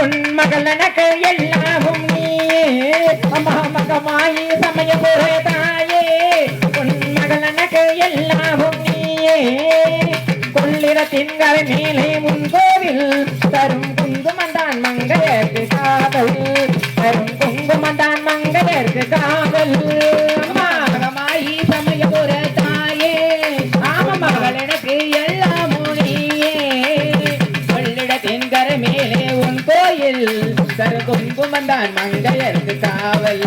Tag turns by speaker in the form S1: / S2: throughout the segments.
S1: உன் மகள் எனக்கு எல்லாமும் நீ. அம்மா மகமாயி சமயபுர தாயே. உன் மகள் எனக்கு எல்லாமும் நீயே கொள்ளிட திங்கள் மேலே முன் கோவில். தரும் குங்குமந்தான் மங்கையர்க்கு காவல் தரும் குங்குமந்தான் மங்கையர்க்கு காவல்
S2: கோயில் சரு குங்குமந்தான் மங்கையருக்கு காவல்.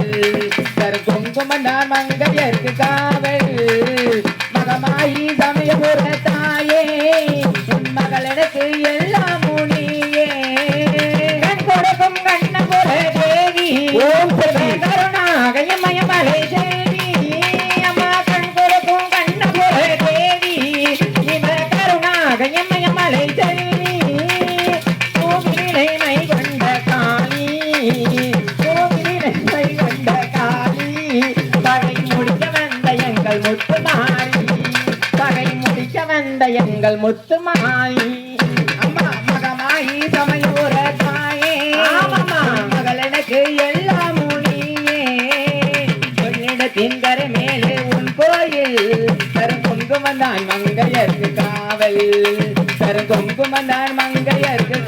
S2: சரு குங்குமந்தான் மங்கையருக்கு காவல். மகமாயி சமயபுர தாயே உன் மகள் எனக்கு எல்லாம் நீயே
S1: கண் கொடுக்கும் கண்ணபுர தேவி.
S2: ஓம் சக்தி.
S1: முத்துமாரி பகை முடிக்க வந்த எங்கள் முத்துமாரி
S2: அம்மா மகமாயி சமயோர தாயே. மகள் எனக்கு எல்லாம் நீயே கொள்ளிடத்தின் கரை மேலே உன் கோயில். கருங்குங்குமந்தான் மங்கையர்க்கு காவல். கருங்குங்குமந்தான் மங்கையர்க்கு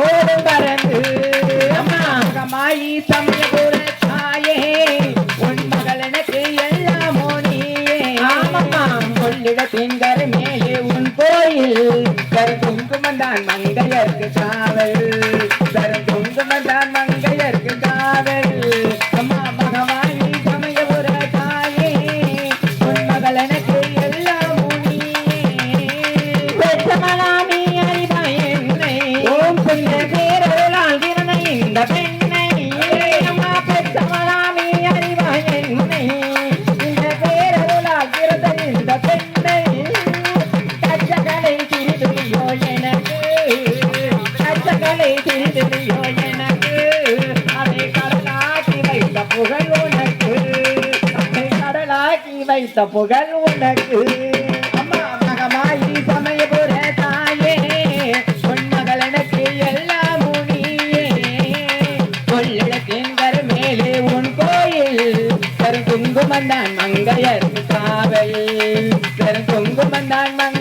S1: பறந்து
S2: மகமாயி சமயபுர தாயே உன் மகள் எனக்கு எல்லாமோ நீயே
S1: ஆமாம்மா.
S2: கொள்ளிடத்தின் கரை மேலே உன் கோயில் கருங்குங்குமந்தான் மங்கையர்க்கு காவல் கருங்குங்குமந்தான் மங்கையர்க்கு காவல்
S1: கச்சகலை சிறிதுளியோ எனக்கு. கச்சகலை சிறிதுளியோ எனக்கு. அதை கடலாக்கி வைத்த புகழ் உனக்கு அதை கடலாக்கி வைத்த புகழ் உனக்கு
S2: அம்மா மகமாயி சமயபுர தாயே பொன்மகள் எனக்கு எல்லாம் நீயே கொள்ளிடத்தின் மேலே உன் கோயில் கரு குங்குமந்தான் மங்கையர் காவல் கரு குங்குமந்தான் மங்க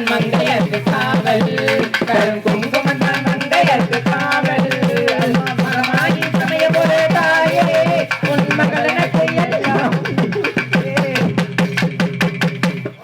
S2: நான் மங்கையருக்கு காவல் கரும்